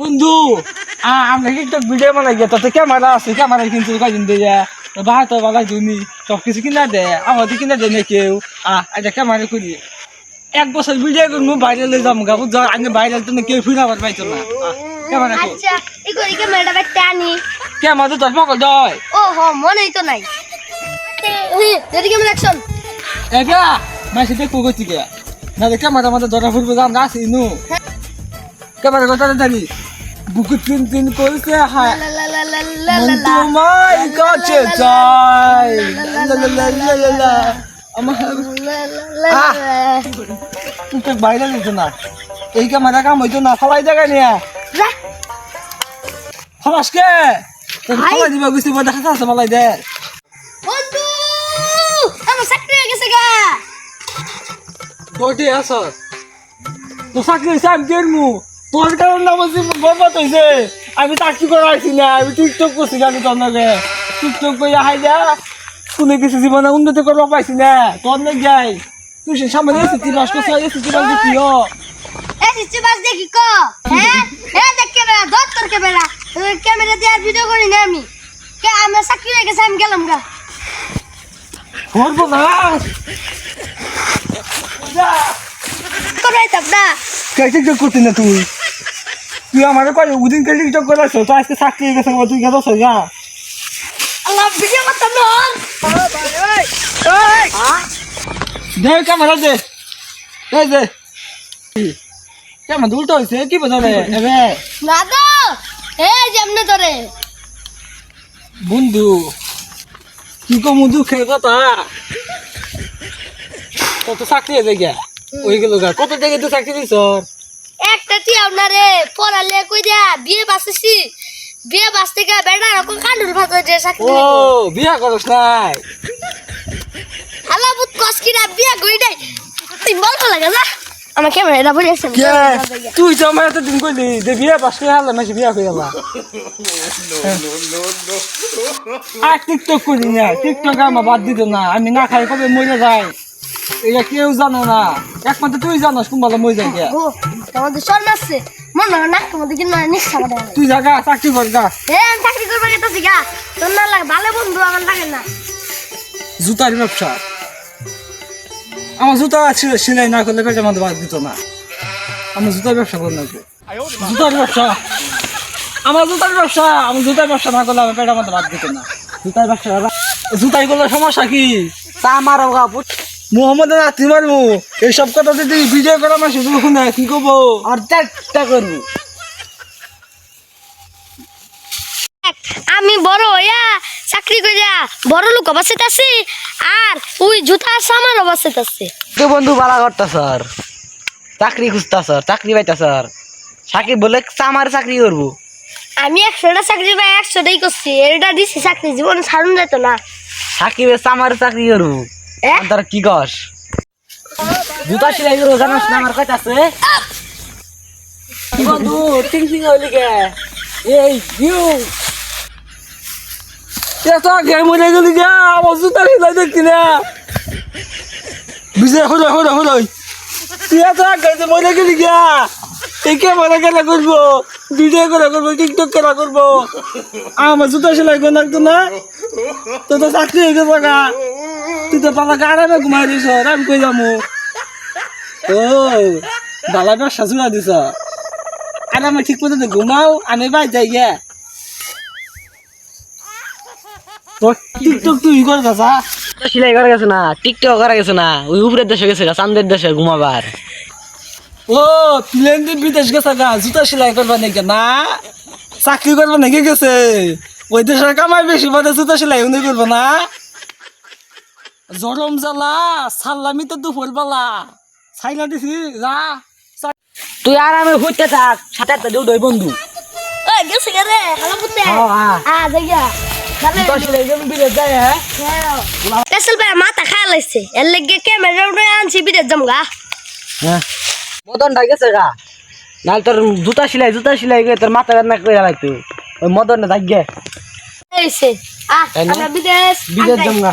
বন্ধু আমরা কিন্তু ভিডিও বানাই গে তোতে ক্যামেরা আছে ক্যামেরা কিন্তু কয়দিন দিয়ে। বাহা তো বালাই দুনি সব কিছু কিনা দে আমাদের কিনা দে না কেউ। আহ এটা ক্যামেরা করি। এক বছর ভিডিও করব ভাইরাল যাম গা বুঝছ? আগে ভাইরাল তো না কেউ ফিরে আবার পাইতো না। ক্যামেরা কর। আচ্ছা ইগো ম্যাডাম একটা আনি। ক্যামেরা তো তোর পকল দয় ও হো মনেই তো নাই। যদি কেমন অ্যাকশন একা মাসে দেখব করছি কে না ক্যামেরা আমাদের ধরা ফুরবো যাম গাছ ইনু। ক্যামেরা কথা দাঁড়ি বুকু তিন তিন করছে হায় মন তোমায় কাছে চাই। আমার বাইরে যেত না এই ক্যামেরা কাম হইতো না ফলাই জায়গা নিয়ে লা ফলাস কে দিবা গুছি বড় দেখা আছে ফলাই দে বন্ধু আমার চাকরি হয়ে গেছে গা কোটি আস তো চাকরি হয়েছে আমি কেনমু তোর কারণ না বলছি বরবাদ হয়েছে আমি চাকরি করাইছি না আমি টিকটক করছি জানি তোর নাকি টিকটক করে হাই যা কোনো কিছু জীবনে উন্নতি করবা পাইছি না তোর নাকি যাই। তুই সে সামনে এসেছি বাস করছ এসেছি বাস দেখি বাস দেখি কো? হ্যাঁ? হ্যাঁ দেখ ক্যামেরা ধর তোর ক্যামেরা। ক্যামেরা দিয়ে আর ভিডিও করি না আমি। কে আমার চাকরি হয়ে গেছে আমি গেলাম গা। করব না। করাই থাক না। কে টিকটক করতি না তুই? তুই আমার কয় উদিন কে টিকটক করাইছ তো আজকে চাকরি হয়ে গেছে তুই গেছ যা। আল্লাহ ভিডিও করতাম না দে ক্যামেরা দে এই দে ক্যামেরা উল্টো হয়েছে? কি বোঝাবে? এবে। না তো এই যেমনে তোরে বন্ধু কি কমু দুঃখের কথা? কত চাকরি হয়ে গিয়া ওই গেল গা। কত জায়গায় তুই চাকরি দিছ একটা তুই আপনারে পড়ালে কই দিয়া? বিয়ে বাঁচেছি বিয়ে বাঁচতে গিয়ে বেড়া রকম কান্ডুর ভাত যে চাকরি ও বিয়া করস নাই। হালা বুত কসকিরা বিয়ে কই নাই। তুই বল লাগে না আমার ক্যামেরা এটা বলে আছে তুই তো আমার এতদিন কইলি যে বিয়া পাস করে হারলে মাসে বিয়া হয়ে গেল আর টিকটক করি না টিকটক আমার বাদ দিত না। আমি না খাই কবে মরে যাই। এটা কেউ জানো না। একমাত্র তুই জানোস কোন ভালো মরে যাই তোমাদের শর্ম আসছে মনে হয় না তোমাদের কিন্তু তুই জাগা চাকরি কর গা এ আমি চাকরি করব গেতেছি গা। তোর না লাগে ভালো বন্ধু আমার লাগে না। জুতার ব্যবসা। আমার জুতা সেলাই না করলে পেটে মধ্যে বাদ দিত না। আমার জুতার ব্যবসা করে না জুতার ব্যবসা। আমার জুতার ব্যবসা। আমি জুতার ব্যবসা না করলে আমার পেটের মধ্যে বাদ দিত না। জুতার ব্যবসা জুতাই করলে সমস্যা কি? তা আমার মোহাম্মদ রাত্রি মারবো। এইসব কথা যদি ভিডিও করা আমার শুধু শুনে কি করব? আর চেষ্টা করব আমি বড় হইয়া চাকরি করিয়া বড় লোক অবস্থিত আছি আর ওই জুতার সামান অবস্থিত আছে। তো বন্ধু বালা করতা স্যার। চাকরি খুঁজতা স্যার চাকরি পাইতা স্যার। সাকিব বলে আমার চাকরি করব। আমি একশোটা চাকরি পাই একশোটাই করছি। এটা দিছি চাকরি জীবন ছাড়ুন যেত না। সাকিবের আমার চাকরি করব? কি কস? জুতা সেলাই করব জানাস না আমার আছে? বন্ধু, টিং টিং হইলি কে? এই মরে গে আমার জুতা দেখছি না। বিজয় হলো হলো হলো তুই এত যে মরে গেলি গে এই ক্যামেরা কেনা করব? ভিডিও করা করব, টিকটক করা করব? আমার জুতা সেলাই করে না? তো তো চাকরি হয়ে গেছে তুই তো পালা আরামে ঘুমাই দিছ আমি কই যাব? ও দালা ব্যবসা জুড়া দিছ। আর আমি ঠিক মতো ঘুমাও আমি বাই যাই গে। টিকটক তুই করে দাসা সেলাই করা গেছে না টিকটক করা গেছে না ওই উপরের দেশে গেছে গা, চান্দের দেশে ঘুমাবার। ও প্লেন দিয়ে বিদেশ গেছে গা জুতা সেলাই করবা নাকি? না চাকরি করবা নাকি গেছে? ওই দেশের কামাই বেশি বাদে জুতা সেলাই উনি করব না? জরম জ্বালা সাল্লামি তো দুপুর বেলা সাইলা দিছি যা। তুই আরামে ঘুরতে থাক সাথে একটা দেউ দই বন্ধু। গেছে রে পুতে। হ্যাঁ। আ করে বিদেশ যায় হ্যাঁ? ভাই মাথা খায়া লাগছে এর লেগে ক্যামেরা আনছি বিদেশ জমগা হ্যাঁ। মদনটা গেছে গা। নাহলে তোর জুতা সেলাই জুতা সেলাই করে তোর মাথা করে লাগতো ওই মদনটা থাক গে। এইছে আ তাই আমরা বিদেশ বিদেশ জমগা